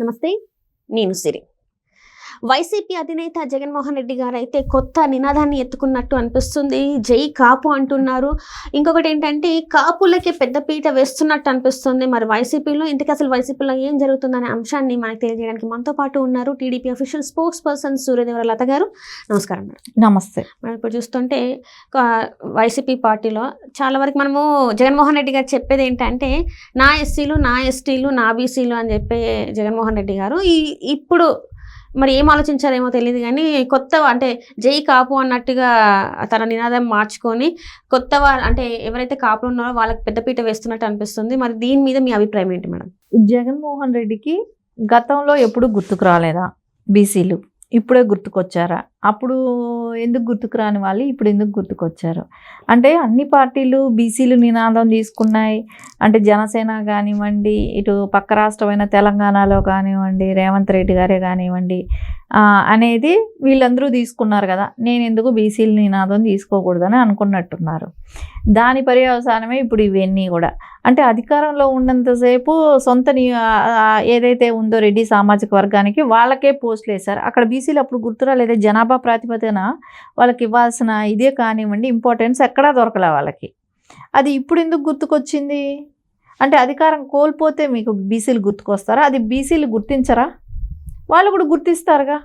నమస్తే. నేను సిరి. వైసీపీ అధినేత జగన్మోహన్ రెడ్డి గారు అయితే కొత్త నినాదాన్ని ఎత్తుకున్నట్టు అనిపిస్తుంది. జై కాపు అంటున్నారు. ఇంకొకటి ఏంటంటే కాపులకి పెద్దపీట వేస్తున్నట్టు అనిపిస్తుంది. మరి వైసీపీలో ఇంతకీ అసలు వైసీపీలో ఏం జరుగుతుందనే అంశాన్ని మనకు తెలియజేయడానికి మనతో పాటు ఉన్నారు TDP official spokesperson Suryadevara Latha గారు. నమస్కారం మేడం. నమస్తే. మనం ఇప్పుడు చూస్తుంటే వైసీపీ పార్టీలో చాలా వరకు మనము జగన్మోహన్ రెడ్డి గారు చెప్పేది ఏంటంటే నా ఎస్సీలు నా ఎస్టీలు నా బీసీలు అని చెప్పే జగన్మోహన్ రెడ్డి గారు. ఈ ఇప్పుడు మరి ఏం ఆలోచించారేమో తెలియదు కానీ కొత్త అంటే జై కాపు అన్నట్టుగా తన నినాదం మార్చుకొని కొత్త అంటే ఎవరైతే కాపులు ఉన్నారో వాళ్ళకి పెద్దపీట వేస్తున్నట్టు అనిపిస్తుంది. మరి దీని మీద మీ అభిప్రాయం ఏంటి మేడం? జగన్మోహన్ రెడ్డికి గతంలో ఎప్పుడు గుర్తుకు రాలేదా? బీసీలు ఇప్పుడే గుర్తుకొచ్చారా? అప్పుడు ఎందుకు గుర్తుకురాని వాళ్ళు ఇప్పుడు ఎందుకు గుర్తుకొచ్చారు? అంటే అన్ని పార్టీలు బీసీలు నినాదం తీసుకున్నాయి. అంటే జనసేన కానివ్వండి ఇటు పక్క రాష్ట్రమైన తెలంగాణలో కానివ్వండి రేవంత్ రెడ్డి గారే కానివ్వండి అనేది వీళ్ళందరూ తీసుకున్నారు కదా. నేను ఎందుకు బీసీలు నినాదం తీసుకోకూడదని అనుకున్నట్టున్నారు. దాని పర్యవసానమే ఇప్పుడు ఇవన్నీ కూడా. అంటే అధికారంలో ఉన్నంతసేపు సొంత ఏదైతే ఉందో రెడ్డి సామాజిక వర్గానికి వాళ్ళకే పోస్టులు వేశారు అక్కడ బీసీలు అప్పుడు గుర్తురాలేదే జనాభా ప్రాతిపదికన వాళ్ళకి ఇవ్వాల్సిన ఇదే కానివ్వండి ఇంపార్టెన్స్ ఎక్కడా దొరకలే వాళ్ళకి. అది ఇప్పుడు ఎందుకు గుర్తుకొచ్చింది? అంటే అధికారం కోల్పోతే మీకు బీసీలు గుర్తుకొస్తారా? అది బీసీలు గుర్తించరా? వాళ్ళు కూడా గుర్తిస్తారుగా.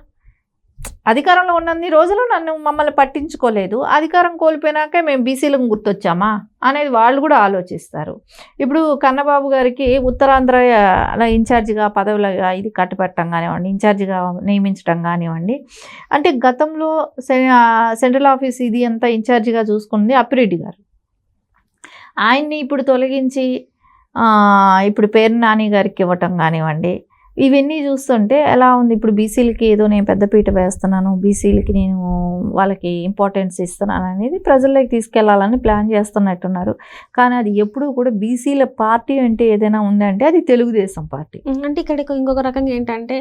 అధికారంలో ఉన్నన్ని రోజులు నన్ను మమ్మల్ని పట్టించుకోలేదు. అధికారం కోల్పోయినాకే మేము బీసీలకు గుర్తొచ్చామా? అనేది వాళ్ళు కూడా ఆలోచిస్తారు. ఇప్పుడు కన్నబాబు గారికి ఉత్తరాంధ్ర అలా ఇన్ఛార్జిగా పదవులుగా ఇది కట్టుబెట్టడం కానివ్వండి ఇన్ఛార్జిగా నియమించడం కానివ్వండి అంటే గతంలో సె- సెంట్రల్ ఆఫీస్ ఇది అంతా ఇన్ఛార్జిగా చూసుకుంది అప్పిరెడ్డి గారు. ఆయన్ని ఇప్పుడు తొలగించి ఇప్పుడు పేరు నాని గారికి ఇవ్వటం కానివ్వండి ఇవన్నీ చూస్తుంటే ఎలా ఉంది? ఇప్పుడు బీసీలకి ఏదో నేను పెద్దపీట వేస్తున్నాను బీసీలకి నేను వాళ్ళకి ఇంపార్టెన్స్ ఇస్తున్నాను అనేది ప్రజల్లోకి తీసుకెళ్ళాలని ప్లాన్ చేస్తున్నట్టున్నారు. కానీ అది ఎప్పుడూ కూడా బీసీల పార్టీ అంటే ఏదైనా ఉందంటే అది తెలుగుదేశం పార్టీ. అంటే ఇక్కడ ఇంకొక రకంగా ఏంటంటే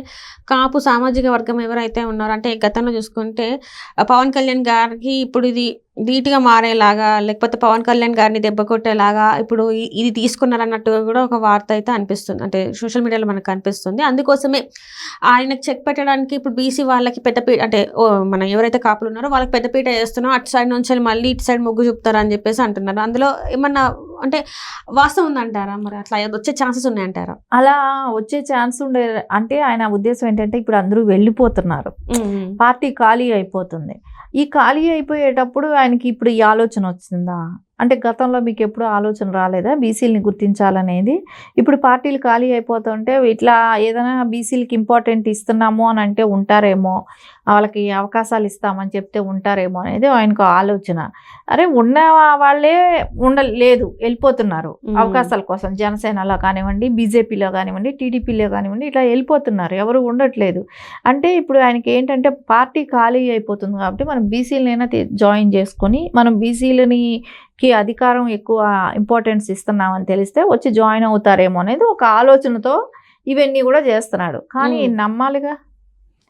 కాపు సామాజిక వర్గం ఎవరైతే ఉన్నారో అంటే గతంలో చూసుకుంటే పవన్ కళ్యాణ్ గారికి ఇప్పుడు ఇది ధీటుగా మారేలాగా లేకపోతే పవన్ కళ్యాణ్ గారిని దెబ్బ కొట్టేలాగా ఇప్పుడు ఇది తీసుకున్నారన్నట్టుగా కూడా ఒక వార్త అయితే అనిపిస్తుంది. అంటే సోషల్ మీడియాలో మనకు అనిపిస్తుంది అందుకోసమే ఆయనకు చెక్ పెట్టడానికి ఇప్పుడు బీసీ వాళ్ళకి పెద్దపీట అంటే ఓ, మన ఎవరైతే కాపులు ఉన్నారో వాళ్ళకి పెద్దపీట వేస్తున్నాం అటు సైడ్ నుంచి మళ్ళీ ఇటు సైడ్ మొగ్గు చూపుతారు అని చెప్పేసి అంటున్నారు. అందులో ఏమన్నా అంటే వాస్తవం ఉందంటారా? మరి అట్లా వచ్చే ఛాన్సెస్ ఉన్నాయంటారా? అలా వచ్చే ఛాన్స్ ఉండే అంటే ఆయన ఉద్దేశం ఏంటంటే ఇప్పుడు అందరూ వెళ్ళిపోతున్నారు. పార్టీ ఖాళీ అయిపోతుంది. ఈ ఖాళీ అయిపోయేటప్పుడు ఆయనకి ఇప్పుడు ఈ ఆలోచన వచ్చిందా? అంటే గతంలో మీకు ఎప్పుడు ఆలోచన రాలేదా? బీసీలని గుర్తించాలనేది? ఇప్పుడు పార్టీలు ఖాళీ అయిపోతుంటే ఇట్లా ఏదైనా బీసీలకి ఇంపార్టెంట్ ఇస్తున్నాము అని అంటే ఉంటారేమో వాళ్ళకి అవకాశాలు ఇస్తామని చెప్తే ఉంటారేమో అనేది ఆయనకు ఆలోచన. అరే ఉన్న వాళ్ళే ఉండలేదు వెళ్ళిపోతున్నారు. అవకాశాల కోసం జనసేనలో కానివ్వండి బీజేపీలో కానివ్వండి టీడీపీలో కానివ్వండి ఇట్లా వెళ్ళిపోతున్నారు. ఎవరు ఉండట్లేదు. అంటే ఇప్పుడు ఆయనకి ఏంటంటే పార్టీ ఖాళీ అయిపోతుంది కాబట్టి మనం బీసీలనైనా జాయిన్ చేసుకొని మనం బీసీలని కి అధికారం ఎక్కువ ఇంపార్టెన్స్ ఇస్తున్నామని తెలిస్తే వచ్చి జాయిన్ అవుతారేమో అనేది ఒక ఆలోచనతో ఇవన్నీ కూడా చేస్తున్నాడు. కానీ మ్మ్. నమ్మాలిగా?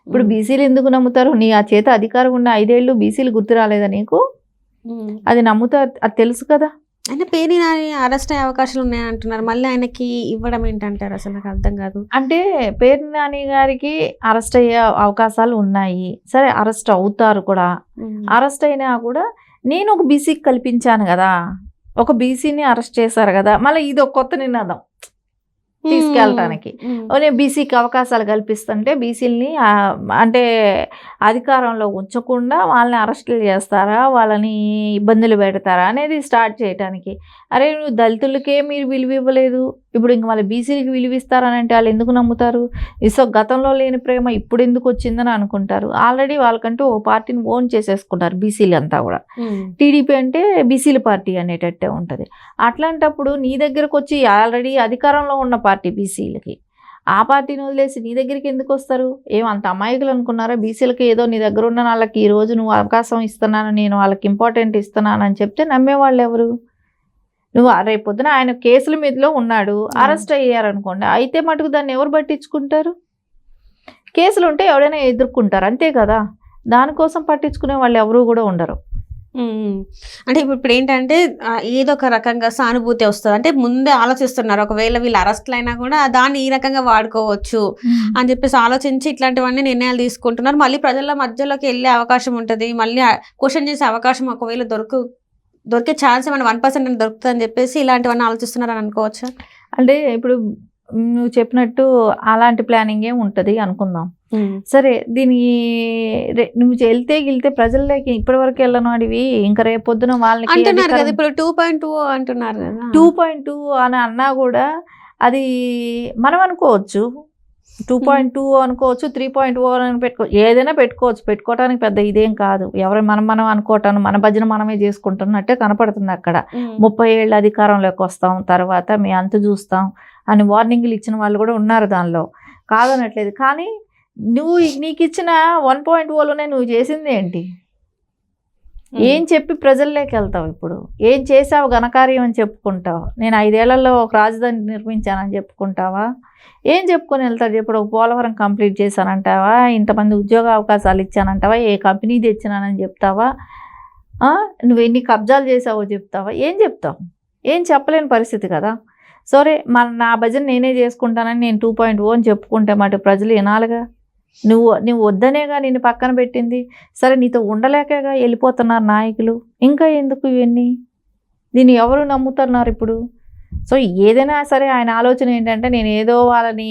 ఇప్పుడు బీసీలు ఎందుకు నమ్ముతారు? నీ ఆ చేత అధికారం ఉన్న ఐదేళ్ళు బీసీలు గుర్తు రాలేదా నీకు? అది నమ్ముతారు అది తెలుసు కదా? ఆయన పేరు అరెస్ట్ అయ్యే అవకాశాలు ఉన్నాయని అంటున్నారు. మళ్ళీ ఆయనకి ఇవ్వడం ఏంటంటారు? అసలు నాకు అర్థం కాదు. అంటే పేరు నాని గారికి అరెస్ట్ అయ్యే అవకాశాలు ఉన్నాయి. సరే అరెస్ట్ అవుతారు కూడా. అరెస్ట్ అయినా కూడా నేను ఒక బీసీకి కల్పించాను కదా. ఒక బీసీని అరెస్ట్ చేశారు కదా. మళ్ళీ ఇది ఒక కొత్త నినాదం. తీసుకెళ్ళటానికి. నేను బీసీకి అవకాశాలు కల్పిస్తుంటే బీసీలని అంటే అధికారంలో ఉంచకుండా వాళ్ళని అరెస్టులు చేస్తారా వాళ్ళని ఇబ్బందులు పెడతారా అనేది స్టార్ట్ చేయడానికి అరే నువ్వు దళితులకే మీరు విలువ ఇవ్వలేదు. ఇప్పుడు ఇంక మళ్ళీ బీసీలకి విలువ ఇస్తారని అంటే వాళ్ళు ఎందుకు నమ్ముతారు? సో గతంలో లేని ప్రేమ ఇప్పుడు ఎందుకు వచ్చిందని అనుకుంటారు. ఆల్రెడీ వాళ్ళకంటూ ఓ పార్టీని ఓన్ చేసేసుకున్నారు బీసీలు అంతా కూడా టీడీపీ అంటే బీసీల పార్టీ అనేటట్టే ఉంటుంది. అట్లాంటప్పుడు నీ దగ్గరకు వచ్చి ఆల్రెడీ అధికారంలో ఉన్న పార్టీ బీసీలకి. ఆ పార్టీని వదిలేసి నీ దగ్గరికి ఎందుకు వస్తారు? ఏం అంత అమాయకులు అనుకున్నారా? బీసీలకి ఏదో నీ దగ్గర ఉన్న వాళ్ళకి ఈ రోజు నువ్వు అవకాశం ఇస్తున్నాను నేను వాళ్ళకి ఇంపార్టెంట్ ఇస్తున్నాను అని చెప్తే నమ్మేవాళ్ళు ఎవరు? నువ్వు రేపు పొద్దున ఆయన కేసుల మీదలో ఉన్నాడు అరెస్ట్ అయ్యారనుకోండి అయితే మటుకు దాన్ని ఎవరు పట్టించుకుంటారు? కేసులు ఉంటే ఎవడైనా ఎదుర్కొంటారు అంతే కదా? దానికోసం పట్టించుకునే వాళ్ళు ఎవరు కూడా ఉండరు. అంటే ఇప్పుడు ఇప్పుడు ఏంటంటే ఆ, ఏదో ఒక రకంగా సానుభూతి వస్తుంది. అంటే ముందే ఆలోచిస్తున్నారు. ఒకవేళ వీళ్ళు అరెస్ట్లు అయినా కూడా దాన్ని ఈ రకంగా వాడుకోవచ్చు అని చెప్పేసి ఆలోచించి ఇట్లాంటివన్నీ నిర్ణయాలు తీసుకుంటున్నారు. మళ్ళీ ప్రజల మధ్యలోకి వెళ్ళే అవకాశం ఉంటుంది. మళ్ళీ క్వశ్చన్ చేసే అవకాశం ఒకవేళ దొరకు దొరికే ఛాన్స్ ఏమైనా వన్ పర్సెంట్ దొరుకుతుంది అని చెప్పేసి ఇలాంటివన్నీ ఆలోచిస్తున్నారు అని అనుకోవచ్చా? అంటే ఇప్పుడు నువ్వు చెప్పినట్టు అలాంటి ప్లానింగే ఉంటుంది అనుకుందాం. సరే దీని నువ్వు వెళ్తే గిళ్తే ప్రజల్లోకి ఇప్పటి వరకు వెళ్ళను అడివి ఇంకా రేపు పొద్దున వాళ్ళకి అంటున్నారు కదా ఇప్పుడు టూ పాయింట్ టూ అంటున్నారు కదా. టూ పాయింట్ టూ అని అన్నా కూడా అది మనం అనుకోవచ్చు. టూ పాయింట్ టూ అనుకోవచ్చు త్రీ పాయింట్ ఓ అని పెట్టుకో ఏదైనా పెట్టుకోవచ్చు. పెట్టుకోవడానికి పెద్ద ఇదేం కాదు. ఎవరు మనం మనం అనుకోవటాను మన భజన మనమే చేసుకుంటున్నట్టే కనపడుతుంది అక్కడ. ముప్పై ఏళ్ళు అధికారంలోకి వస్తాం తర్వాత మీ అంత చూస్తాం అని వార్నింగ్లు ఇచ్చిన వాళ్ళు కూడా ఉన్నారు దానిలో. కాదనట్లేదు. కానీ నువ్వు నీకు ఇచ్చిన వన్ పాయింట్ ఓలోనే నువ్వు చేసింది ఏంటి? ఏం చెప్పి ప్రజల్లోకి వెళ్తావు ఇప్పుడు? ఏం చేసావు ఘనకార్యం అని చెప్పుకుంటావు? నేను ఐదేళ్ళలో ఒక రాజధాని నిర్మించానని చెప్పుకుంటావా? ఏం చెప్పుకొని వెళ్తాడు ఇప్పుడు ఒక పోలవరం కంప్లీట్ చేశానంటావా? ఇంతమంది ఉద్యోగ అవకాశాలు ఇచ్చానంటావా? ఏ కంపెనీ తెచ్చినానని చెప్తావా? నువ్వు ఎన్ని కబ్జాలు చేసావో చెప్తావా? ఏం చెప్తావు? ఏం చెప్పలేని పరిస్థితి కదా. సరే మన నా భజన నేనే చేసుకుంటానని నేను టూ పాయింట్ ఓ అని చెప్పుకుంటే మాట ప్రజలు వినాలిగా? నువ్వు నువ్వు వద్దనేగా నిన్ను పక్కన పెట్టింది. సరే నీతో ఉండలేకగా వెళ్ళిపోతున్నారు నాయకులు. ఇంకా ఎందుకు ఇవన్నీ? దీన్ని ఎవరు నమ్ముతున్నారు ఇప్పుడు? సో ఏదైనా సరే ఆయన ఆలోచన ఏంటంటే నేను ఏదో వాళ్ళని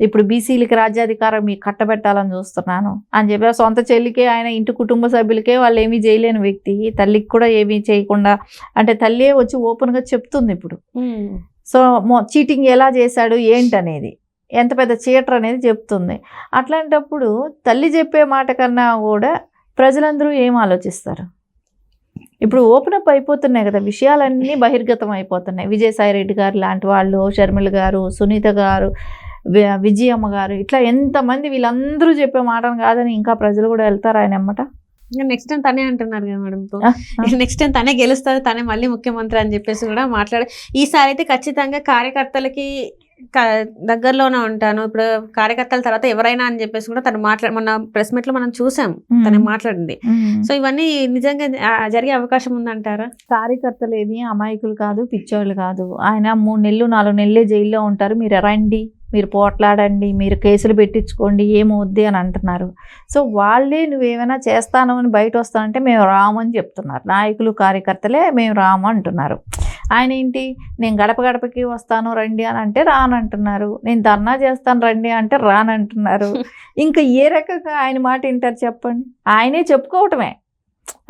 ఇప్పుడు బీసీలకి రాజ్యాధికారం మీకు కట్టబెట్టాలని చూస్తున్నాను అని చెప్పి సొంత చెల్లికే ఆయన ఇంటి కుటుంబ సభ్యులకే వాళ్ళు ఏమీ చేయలేని వ్యక్తి. తల్లికి కూడా ఏమీ చేయకుండా అంటే తల్లి వచ్చి ఓపెన్గా చెప్తుంది ఇప్పుడు. సో చీటింగ్ ఎలా చేశాడు ఏంటనేది. ఎంత పెద్ద చీటర్ అనేది చెప్తుంది. అట్లాంటప్పుడు తల్లి చెప్పే మాట కన్నా కూడా ప్రజలందరూ ఏం ఆలోచిస్తారు? ఇప్పుడు ఓపెన్ అప్ అయిపోతున్నాయి కదా విషయాలన్నీ బహిర్గతం అయిపోతున్నాయి. విజయసాయి రెడ్డి గారు లాంటి వాళ్ళు షర్మిల గారు సునీత గారు విజయమ్మ గారు ఇట్లా ఎంతమంది వీళ్ళందరూ చెప్పే మాటను కాదని ఇంకా ప్రజలు కూడా వెళ్తారు ఆయన ఎమ్మట? ఇంకా నెక్స్ట్ టైం తనే అంటున్నారు కదా మేడం. నెక్స్ట్ టైం తనే గెలుస్తారు తనే మళ్ళీ ముఖ్యమంత్రి అని చెప్పేసి కూడా మాట్లాడే ఈసారి అయితే ఖచ్చితంగా కార్యకర్తలకి దగ్గరలోనే ఉంటాను. ఇప్పుడు కార్యకర్తల తర్వాత ఎవరైనా అని చెప్పేసి కూడా తను మాట్లాడ మొన్న ప్రెస్ మీట్లో మనం చూసాం. తను మాట్లాడింది. సో ఇవన్నీ నిజంగా జరిగే అవకాశం ఉందంటారా? కార్యకర్తలు ఏమి అమాయకులు కాదు పిచ్చోళ్ళు కాదు. ఆయన మూడు నెలలు నాలుగు నెలలే జైల్లో ఉంటారు. మీరు రండి. మీరు పోట్లాడండి మీరు కేసులు పెట్టించుకోండి ఏమవుద్ది అని అంటున్నారు. సో వాళ్ళే నువ్వేమైనా చేస్తాను అని బయట వస్తానంటే మేము రాము అని చెప్తున్నారు. నాయకులు కార్యకర్తలే మేము రాము అంటున్నారు. ఆయన ఏంటి? నేను గడప గడపకి వస్తాను రండి అని అంటే రానంటున్నారు. నేను ధర్నా చేస్తాను రండి అంటే రానంటున్నారు. ఇంకా ఏ రకంగా ఆయన మాట వింటారు చెప్పండి? ఆయనే చెప్పుకోవటమే.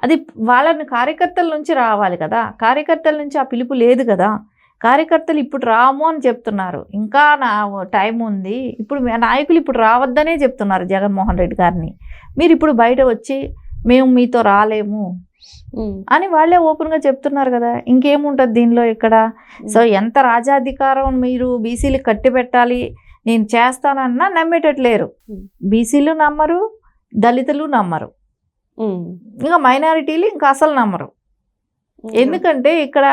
అది వాళ్ళని కార్యకర్తల నుంచి రావాలి కదా. కార్యకర్తల నుంచి ఆ పిలుపు లేదు కదా. కార్యకర్తలు ఇప్పుడు రాము అని చెప్తున్నారు. ఇంకా నా టైం ఉంది. ఇప్పుడు నాయకులు ఇప్పుడు రావద్దనే చెప్తున్నారు జగన్మోహన్ రెడ్డి గారిని. మీరు ఇప్పుడు బయట వచ్చి మేము మీతో రాలేము. అని వాళ్ళే ఓపెన్గా చెప్తున్నారు కదా. ఇంకేముంటుంది దీనిలో ఇక్కడ? సో ఎంత రాజాధికారం మీరు బీసీలు కట్టి పెట్టాలి నేను చేస్తానన్నా నమ్మేటట్లేరు. బీసీలు నమ్మరు దళితులు నమ్మరు. ఇంకా మైనారిటీలు ఇంకా అసలు నమ్మరు. ఎందుకంటే ఇక్కడ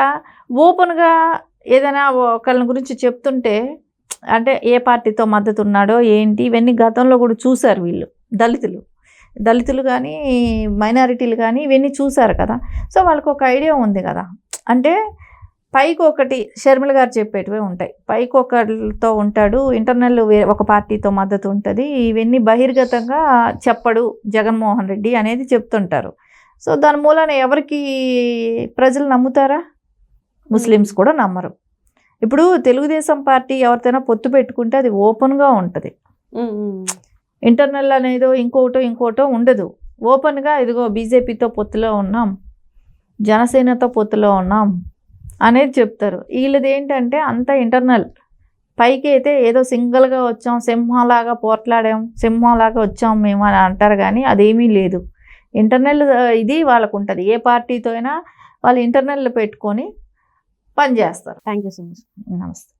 ఓపెన్గా ఏదైనా ఒకళ్ళని గురించి చెప్తుంటే అంటే ఏ పార్టీతో మద్దతు ఉన్నాడో ఏంటి ఇవన్నీ గతంలో కూడా చూశారు వీళ్ళు దళితులు. దళితులు కానీ మైనారిటీలు కానీ ఇవన్నీ చూశారు కదా. సో వాళ్ళకి ఒక ఐడియా ఉంది కదా. అంటే పైకి ఒకటి షర్మిల గారు చెప్పేటివే ఉంటాయి. పైకి ఒకరితో ఉంటాడు ఇంటర్నల్ ఒక పార్టీతో మద్దతు ఉంటుంది ఇవన్నీ బహిర్గతంగా చెప్పడు జగన్మోహన్ రెడ్డి అనేది చెప్తుంటారు. సో దాని మూలాన ఎవరికి ప్రజలు నమ్ముతారా? ముస్లిమ్స్ కూడా నమ్మరు. ఇప్పుడు తెలుగుదేశం పార్టీ ఎవరితోనైనా పొత్తు పెట్టుకుంటే అది ఓపెన్గా ఉంటుంది. ఇంటర్నల్ అనేదో ఇంకోటో ఇంకోటో ఉండదు. ఓపెన్గా ఇదిగో బీజేపీతో పొత్తులో ఉన్నాం జనసేనతో పొత్తులో ఉన్నాం అనేది చెప్తారు. వీళ్ళది ఏంటంటే అంత ఇంటర్నల్. పైకి అయితే ఏదో సింగిల్గా వచ్చాం సింహంలాగా పోట్లాడాం సింహంలాగా వచ్చాం మేము అని అంటారు కానీ అదేమీ లేదు. ఇంటర్నల్ ఇది వాళ్ళకు ఉంటుంది ఏ పార్టీతో అయినా వాళ్ళు ఇంటర్నల్ పెట్టుకొని పనిచేస్తారు. థ్యాంక్ యూ సో మచ్ నమస్తే.